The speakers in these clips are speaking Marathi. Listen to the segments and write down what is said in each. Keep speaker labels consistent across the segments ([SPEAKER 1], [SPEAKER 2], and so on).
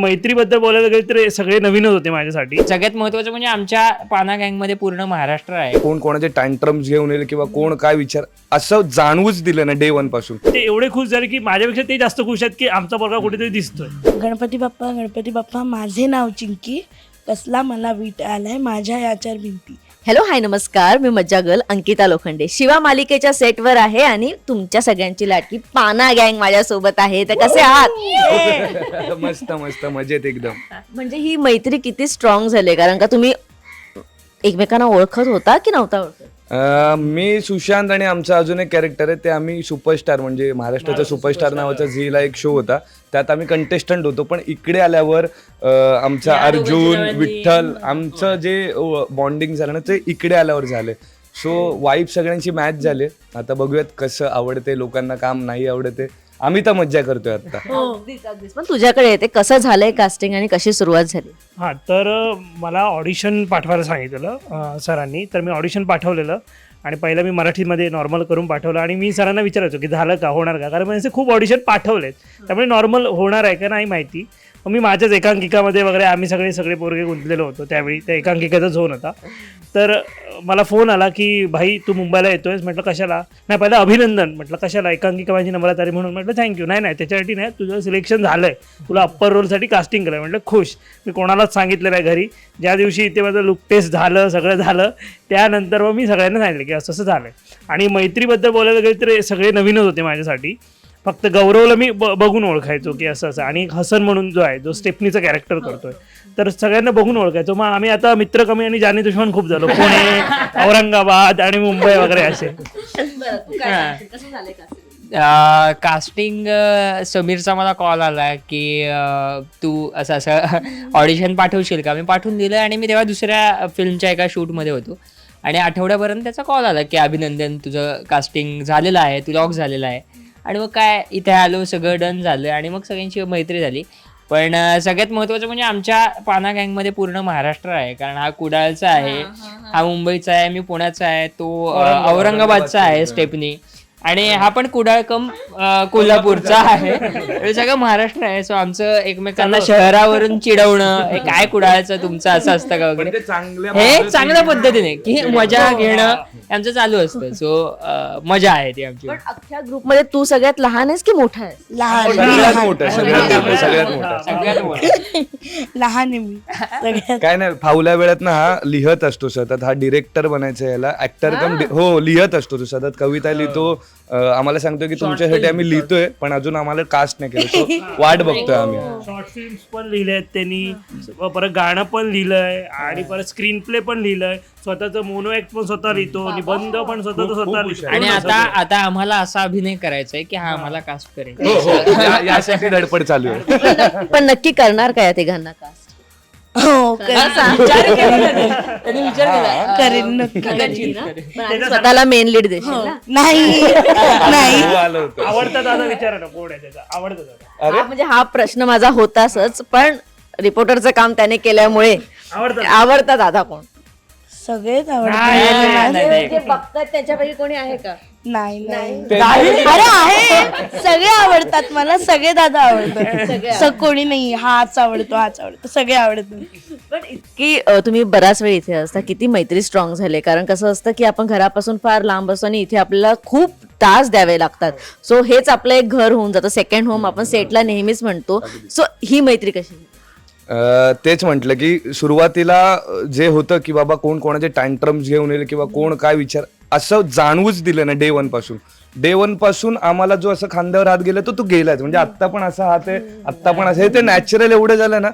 [SPEAKER 1] मैत्रीबद्दल बोलायला गेलं तर हे सगळे नवीनच होते माझ्यासाठी.
[SPEAKER 2] सगळ्यात महत्वाचं म्हणजे आमच्या पाना गँगमध्ये पूर्ण महाराष्ट्र आहे.
[SPEAKER 3] कोण कोणाचे टँट्रम्स घेऊन येईल किंवा कोण काय विचार असं जाणवूच दिलं ना डे वनपासून.
[SPEAKER 1] ते एवढे खुश झाले की माझ्यापेक्षा ते जास्त खुश आहेत की आमचा पोरगा कुठेतरी दिसतोय.
[SPEAKER 4] गणपती बाप्पा गणपती बाप्पा माझे नाव चिंकी कसला मला वीट आलाय माझ्या याच्यावर भिंती.
[SPEAKER 5] हॅलो हाय नमस्कार. मी मज्जा गर्ल अंकिता लोखंडे. शिवा मालिकेच्या सेटवर आहे आणि तुमच्या सगळ्यांची लाटकी पाना गँग माझ्यासोबत आहे. तर कसे आहात?
[SPEAKER 3] मस्त मस्त मजेत एकदम.
[SPEAKER 5] म्हणजे ही मैत्री किती स्ट्रॉंग झाली? कारण का तुम्ही एकमेकांना ओळखत होता की नव्हता ओळखत?
[SPEAKER 3] अं, मी सुशांत आणि आमचं अजून एक कॅरेक्टर आहे ते आम्ही सुपरस्टार म्हणजे महाराष्ट्राचा सुपरस्टार नावाचा झीला एक शो होता. त्यात आम्ही कंटेस्टंट होतो पण इकडे आल्यावर अं, आमचा अर्जुन विठ्ठल आमचं जे बॉन्डिंग झालं ना ते इकडे आल्यावर झाले. सो वाईफ सगळ्यांची मॅच झाले. आता बघूयात कसं आवडते लोकांना काम नाही आवडते. आम्ही तर मज्जा करतोय आता.
[SPEAKER 5] अगदीच, अगदीच. पण तुझ्याकडे येते कसं झालंय कास्टिंग आणि कशी सुरुवात झाली?
[SPEAKER 1] हां तर मला ऑडिशन पाठवायला सांगितलेलं अं, सरांनी. तर मी ऑडिशन पाठवलेलं आणि पहिलं मी मराठीमध्ये नॉर्मल करून पाठवलं आणि मी सरांना विचारायचो की झालं का होणार का? कारण म्हणजे खूप ऑडिशन पाठवलेत. त्यामुळे नॉर्मल होणार आहे का नाही माहिती. मग मी माझ्याच एकांकिकामध्ये वगैरे आम्ही सगळे सगळे पोरगे गुंतलेलो होतो त्यावेळी. त्या एकांकिकाचा झोन होता. तर मला फोन आला की भाई तू मुंबईला येतोयस. म्हटलं कशाला? नाही पहिलं अभिनंदन. म्हटलं कशाला? एकांकिका माझी नंबरात आली म्हणून. म्हटलं थँक्यू नाही नाही त्याच्यासाठी नाही तुझं सिलेक्शन झालंय. तुला अप्पर रोलसाठी कास्टिंग केलं म्हटलं खुश. मी कोणालाच सांगितलं नाही घरी. ज्या दिवशी इथे माझं लुक टेस्ट झालं सगळं झालं त्यानंतर मग मी सगळ्यांना सांगितलं की असं असं झालं आणि मैत्रीबद्दल बोलायला गेलं तर हे सगळे नवीनच होते माझ्यासाठी. फक्त गौरवला मी ब बघून ओळखायचो की असं असं. आणि हसन म्हणून जो आहे जो स्टेपनीचं कॅरेक्टर करतोय. तर सगळ्यांना बघून ओळखायचो. मग आम्ही आता मित्र कमी आणि जाणे दुश्मन खूप झालो. पुणे औरंगाबाद आणि मुंबई वगैरे असे.
[SPEAKER 2] कास्टिंग समीरचा मला कॉल आला की अं, तू असं असं ऑडिशन पाठवशील का? मी पाठवून दिलं आणि मी तेव्हा दुसऱ्या फिल्मच्या एका शूटमध्ये होतो. आणि आठवड्यापर्यंत त्याचा कॉल आला की अभिनंदन तुझं कास्टिंग झालेलं आहे तू लॉक झालेलं आहे. आणि मग काय इथे आलो सगळं डन झालं आणि मग सगळ्यांची मैत्री झाली. पण सगळ्यात महत्त्वाचं म्हणजे आमच्या पाना गँगमध्ये पूर्ण महाराष्ट्र आहे. कारण हा कुडाळचा आहे हा मुंबईचा आहे मी पुण्याचा आहे तो औरंगाबादचा आहे. स्टेपनी. आणि हा पण कुडाळकम अं, कोल्हापूरचा आहे. हे सगळं महाराष्ट्र आहे सो आमचं एकमेकांना शहरावरून चिडवणं हे काय कुडाळचं तुमचं असं असतं का
[SPEAKER 3] पण
[SPEAKER 2] वगैरे
[SPEAKER 3] ते चांगल्या
[SPEAKER 2] हे चांगल्या पद्धतीने की मजा घेणं हे. आमचं चालू असतं सो मजा आहे ती आमची.
[SPEAKER 5] पण अख्ख्या ग्रुपमध्ये तू सगळ्यात लहान आहेस की मोठा आहेस?
[SPEAKER 4] लहान.
[SPEAKER 3] सगळ्यात मोठं सगळ्यात मोठं सगळ्यात मोठं.
[SPEAKER 2] सगळ्यात मोठं.
[SPEAKER 4] लहान आहे मी. सगळ्यात.
[SPEAKER 3] काय नाही फावल्या वेळात ना हा लिहत असतो सतत. हा डिरेक्टर बनायचा याला. ऍक्टर कम डि- हो लिहत असतो तो सतत. कविता लिहितो आम्हाला सांगतो की तुमच्यासाठी आम्ही लिहितोय पण अजून आम्हाला कास्ट नाही केलं. तो वाट बघतोय आम्ही.
[SPEAKER 1] शॉर्ट फिल्म्स पण लिहिलेत त्यांनी. परत गाणं पण लिहिलंय आणि परत स्क्रीन प्ले पण लिहिलंय. स्वतःचं मोनो ऍक्ट पण स्वतः लिहितो निबंध पण स्वतः स्वतः लिहितो.
[SPEAKER 2] आणि आता आता आम्हाला असा अभिनय करायचा आहे की हा आम्हाला कास्ट करेल.
[SPEAKER 3] हो हो. या- यासाठी धडपड चालू आहे.
[SPEAKER 5] पण नक्की करणार काय या तिघांना कास्ट
[SPEAKER 4] हो करेन.
[SPEAKER 2] त्यांनी विचार केला.
[SPEAKER 4] करेन नक्की
[SPEAKER 5] स्वतःला मेन लीड देशील ना?
[SPEAKER 4] नाही नाही.
[SPEAKER 3] हो, आलं होतं.
[SPEAKER 1] आवडता दादा विचारा ना कोण आहे त्याचा? आवडता दादा.
[SPEAKER 5] हा म्हणजे हा प्रश्न माझा होताच पण रिपोर्टरचं काम त्याने केल्यामुळे
[SPEAKER 1] आवडता.
[SPEAKER 5] आवडतात दादा कोण?
[SPEAKER 4] सगळेच
[SPEAKER 2] नाही,
[SPEAKER 4] आवडतात
[SPEAKER 2] नाही, नाही.
[SPEAKER 5] जे बघतात त्याच्यापैकी कोणी आहे का?
[SPEAKER 4] नाही नाही. अरे आहे. सगळे आवडतात मला. सगळे दादा आवडतात. स- कोणी नाही. हाच आवडतो हाच आवडतो. सगळे आवडतात
[SPEAKER 5] पण इतकी अ, तुम्ही बराच वेळ इथे असता. किती मैत्री स्ट्रॉंग झाले. कारण कसं असतं की आपण घरापासून फार लांब असतो आणि इथे आपल्याला खूप तास द्यावे लागतात. सो हेच आपलं एक घर होऊन जातं. सेकंड होम आपण सेटला नेहमीच म्हणतो. सो ही मैत्री कशी?
[SPEAKER 3] अं, तेच म्हटलं की सुरुवातीला जे होतं की बाबा कोण कोणाचे टँट्रम्स घेऊन येईल किंवा कोण काय विचार असं जाणवूच दिलं ना डे वनपासून. डे वनपासून आम्हाला जो असं खांद्यावर हात गेला तो तो गेलाच. म्हणजे आत्ता पण असा हात आहे आत्ता पण असं हे ते नॅचरल एवढं झालं ना.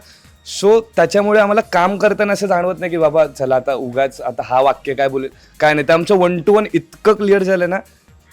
[SPEAKER 3] सो त्याच्यामुळे आम्हाला काम करताना असं जाणवत नाही की बाबा चला आता उगाच आता हा वाक्य काय बोलेल काय नाही. तर आमचं वन टू वन इतकं क्लिअर झालं ना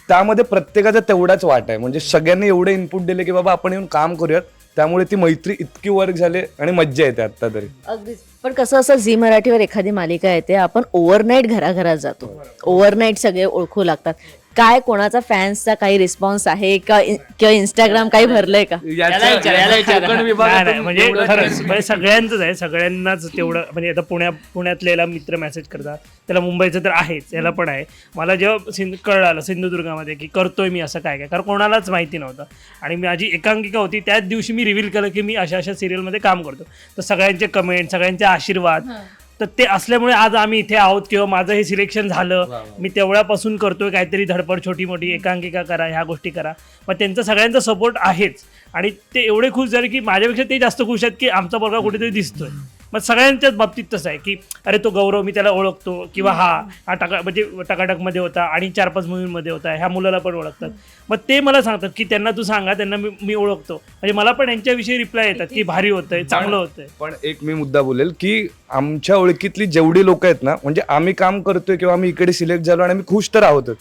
[SPEAKER 3] त्यामध्ये प्रत्येकाचा तेवढाच वाट आहे. म्हणजे सगळ्यांनी एवढे इनपुट दिले की बाबा आपण येऊन काम करूयात. त्यामुळे ती मैत्री इतकी वर्क झाली आणि मज्जा येते आत्ता तरी.
[SPEAKER 5] अगदीच. पण कसं असं झी मराठीवर एखादी मालिका येते आपण ओव्हरनाईट घराघरात जातो. ओव्हरनाईट सगळे ओळखू लागतात. काय कोणाचा फॅन्सचा काही रिस्पॉन्स आहे का किंवा इंस्टाग्राम काही भरलंय का?
[SPEAKER 2] याला विचार, याला विचार.
[SPEAKER 3] कोकण
[SPEAKER 1] नाही,
[SPEAKER 3] विभागातून
[SPEAKER 1] नाही, म्हणजे
[SPEAKER 3] एवढं
[SPEAKER 1] खरंच म्हणजे सगळ्यांचंच आहे सगळ्यांनाच तेवढं म्हणजे आता पुण्या पुण्यातलेला मित्र मेसेज करतात त्याला मुंबईचं तर आहेच याला पण आहे. मला जेव्हा सिंध कळालं सिंधुदुर्गामध्ये की करतोय मी असं काय काय कारण कोणालाच माहिती नव्हतं. आणि माझी एकांकिका होती त्याच दिवशी मी रिव्हील केलं की मी अशा अशा सिरियलमध्ये काम करतो. तर सगळ्यांचे कमेंट सगळ्यांचे आशीर्वाद तर ते असल्यामुळे आज आम्ही इथे आहोत किंवा माझं हे सिलेक्शन झालं मी तेवढ्यापासून करतोय काहीतरी धडपड छोटी मोठी एकांकिका करा ह्या गोष्टी करा. मग त्यांचा सगळ्यांचा सपोर्ट आहेच. आणि ते एवढे खुश झाले की माझ्यापेक्षा ते जास्त खुश आहेत की आमचा पोरगा कुठेतरी दिसतोय. मग सगळ्यांच्याच बाबतीत तसं आहे की अरे तो गौरव मी त्याला ओळखतो किंवा हा हा टका म्हणजे टकाटकमध्ये होता आणि चार पाच मूवीमध्ये होता ह्या मुलाला पण ओळखतात. मग ते मला सांगतात की त्यांना तू सांगा त्यांना मी मी ओळखतो. म्हणजे मला पण यांच्याविषयी रिप्लाय येतात की भारी होतंय चांगलं होतंय.
[SPEAKER 3] पण एक मी मुद्दा बोलेल की आमच्या ओळखीतली जेवढी लोक आहेत ना म्हणजे आम्ही काम करतोय किंवा आम्ही इकडे सिलेक्ट झालो आणि आम्ही खुश तर आहोतच.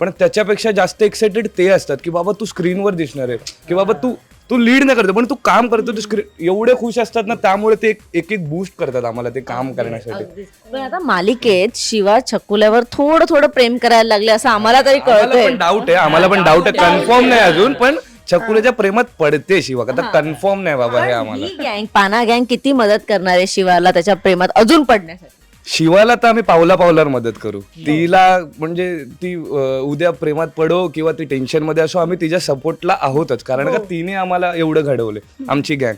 [SPEAKER 3] पण त्याच्यापेक्षा जास्त एक्साइटेड ते असतात की बाबा तू स्क्रीनवर दिसणार आहे. की बाबा तू तू लीड नाही करतो पण तू काम करतो तू एवढे खुश असतात ना त्यामुळे ते एक- एक एक बूस्ट करतात आम्हाला ते काम करण्यासाठी.
[SPEAKER 5] पण आता मालिकेत शिवा छकुल्यावर थोडं थोडं प्रेम करायला लागले असं आम्हाला तरी
[SPEAKER 3] आम्हाला
[SPEAKER 5] कळतंय.
[SPEAKER 3] पण डाऊट आहे आम्हाला पण डाऊट आहे. कन्फर्म नाही अजून पण छकुल्याच्या प्रेमात पडते शिवा. आता कन्फर्म नाही बाबा हे आम्हाला
[SPEAKER 5] ही गँग पाना गँग किती मदत करणार आहे शिवाला त्याच्या प्रेमात अजून पडण्यासाठी?
[SPEAKER 3] शिवाला तर आम्ही पावला पावलावर मदत करू. तिला म्हणजे ती अं, उद्या प्रेमात पडो किंवा ती टेन्शनमध्ये असो आम्ही तिच्या सपोर्टला आहोतच. कारण का तिने आम्हाला एवढं घडवले आमची गँग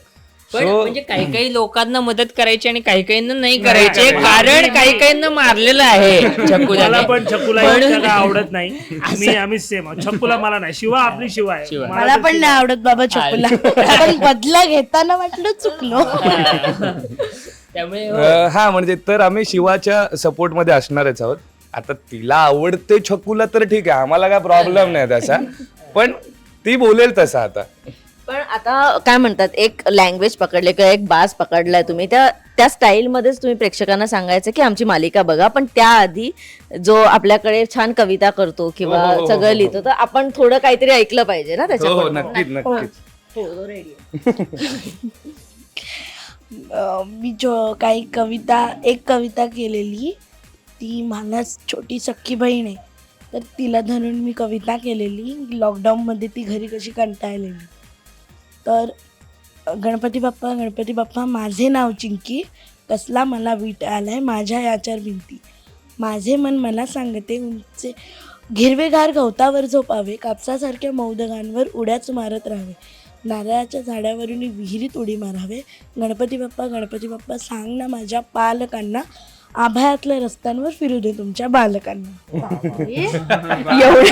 [SPEAKER 2] पण म्हणजे काही काही लोकांना मदत करायची आणि काही काहींना नाही करायची. कारण काही काहींना मारलेलं आहे.
[SPEAKER 1] मला
[SPEAKER 2] छकुल्याने.
[SPEAKER 1] पण छकुला इतकं काय आवडत नाही. मी आम्ही सेम छकुला मला नाही. शिवा आपली शिवा आहे.
[SPEAKER 2] शिवा.
[SPEAKER 4] मला पण नाही आवडत बाबा चकुला पण बदला घेताना वाटलं चुकलो.
[SPEAKER 2] त्यामुळे
[SPEAKER 3] अं, हा. म्हणजे तर आम्ही शिवाच्या सपोर्टमध्ये असणारच आहोत. आता तिला आवडते छकुला तर ठीक आहे आम्हाला काय प्रॉब्लेम नाही तसा पण ती बोलेल तसा आता.
[SPEAKER 5] पण आता काय म्हणतात एक लँग्वेज पकडले किंवा एक बाज पकडलाय तुम्ही त्या त्या स्टाईलमध्येच तुम्ही प्रेक्षकांना सांगायचं की आमची मालिका बघा पण त्याआधी जो आपल्याकडे छान कविता करतो किंवा
[SPEAKER 3] हो, हो, हो,
[SPEAKER 5] सगळं
[SPEAKER 3] हो.
[SPEAKER 5] लिहितो तर आपण थोडं काहीतरी ऐकलं पाहिजे ना
[SPEAKER 3] हो हो
[SPEAKER 5] त्याच्याकडून.
[SPEAKER 3] नक्कीच नक्कीच.
[SPEAKER 4] मी जो काही कविता एक कविता केलेली ती मला छोटी सख्खी बहीण आहे. तर तिला धरून मी कविता केलेली लॉकडाऊनमध्ये ती घरी कशी कंटाळलेली. तर गणपती बाप्पा गणपती बाप्पा माझे नाव चिंकी कसला मला वीट आलाय माझ्या याच्यावर भिंती. माझे मन मला सांगते उंचे हिरवेगार गवतावर झोपावे कापसासारख्या मौदगांवर उड्याच मारत राहावे. नारळाच्या झाडावरून विहिरीत उडी मारावे. गणपती बाप्पा गणपती बाप्पा सांग ना माझ्या पालकांना. आभाळातल्या रस्त्यांवर फिरू दे तुमच्या बालकांना.
[SPEAKER 5] एवढे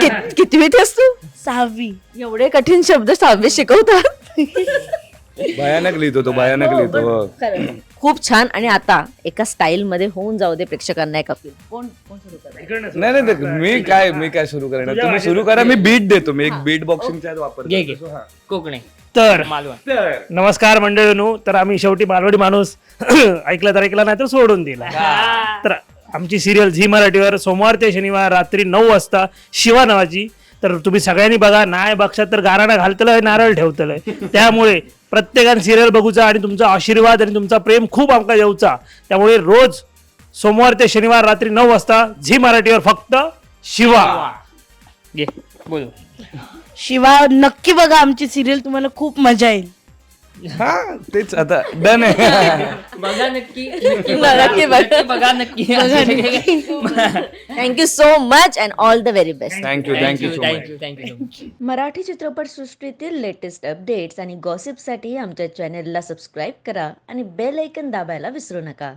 [SPEAKER 5] कित- कितवीत आहेस तू?
[SPEAKER 4] सहावी.
[SPEAKER 5] एवढे कठीण शब्द सहावी शिकवतात.
[SPEAKER 3] भयानक लिहितो तो भयानक लिहितो हो.
[SPEAKER 5] खूप छान आणि आता एका स्टाईल मध्ये होऊन जाऊ दे प्रेक्षकांना एका film. कोण कोण सुरू करणार?
[SPEAKER 3] नाही नाही मी काय मी काय सुरू करणार तुम्ही सुरू करा मी बीट देतो मी एक बीट बॉक्सिंगचा वापर
[SPEAKER 2] घे, घे.
[SPEAKER 3] करतो. हा.
[SPEAKER 2] कोकणे
[SPEAKER 1] तर
[SPEAKER 2] मालवण
[SPEAKER 1] नमस्कार मंडळीनो तर आम्ही शेवटी मारवाडी माणूस ऐकला तर ऐकला नाही तर सोडून दिला तर आमची सिरियल झी मराठीवर सोमवार ते शनिवार रात्री नऊ वाजता शिवा नावाची तर तुम्ही सगळ्यांनी बघा नाही बक्षात तर गाराणा घालतलंय नारळ ठेवतलंय. त्यामुळे प्रत्येकाने सिरियल बघूचा आणि तुमचा आशीर्वाद आणि तुमचा प्रेम खूप आमका येऊचा. त्यामुळे रोज सोमवार ते शनिवार रात्री नऊ वाजता झी मराठीवर फक्त शिवा.
[SPEAKER 2] घे बोल.
[SPEAKER 4] शिवा नक्की बघा आमची सिरियल तुम्हाला खूप मजा येईल.
[SPEAKER 3] हा तेच आता. डन आहे
[SPEAKER 2] बघा नक्की.
[SPEAKER 5] नक्की बघा.
[SPEAKER 2] बघा नक्की.
[SPEAKER 5] Thank you so much and all the very best
[SPEAKER 3] thank you thank you so much
[SPEAKER 2] thank you thank you so much
[SPEAKER 5] Marathi चित्रपटसृष्टीतील लेटेस्ट अपडेट्स आणि गॉसिपसाठी आमच्या चॅनेलला सबस्क्राईब करा आणि बेल ऐकन दाबायला विसरू नका.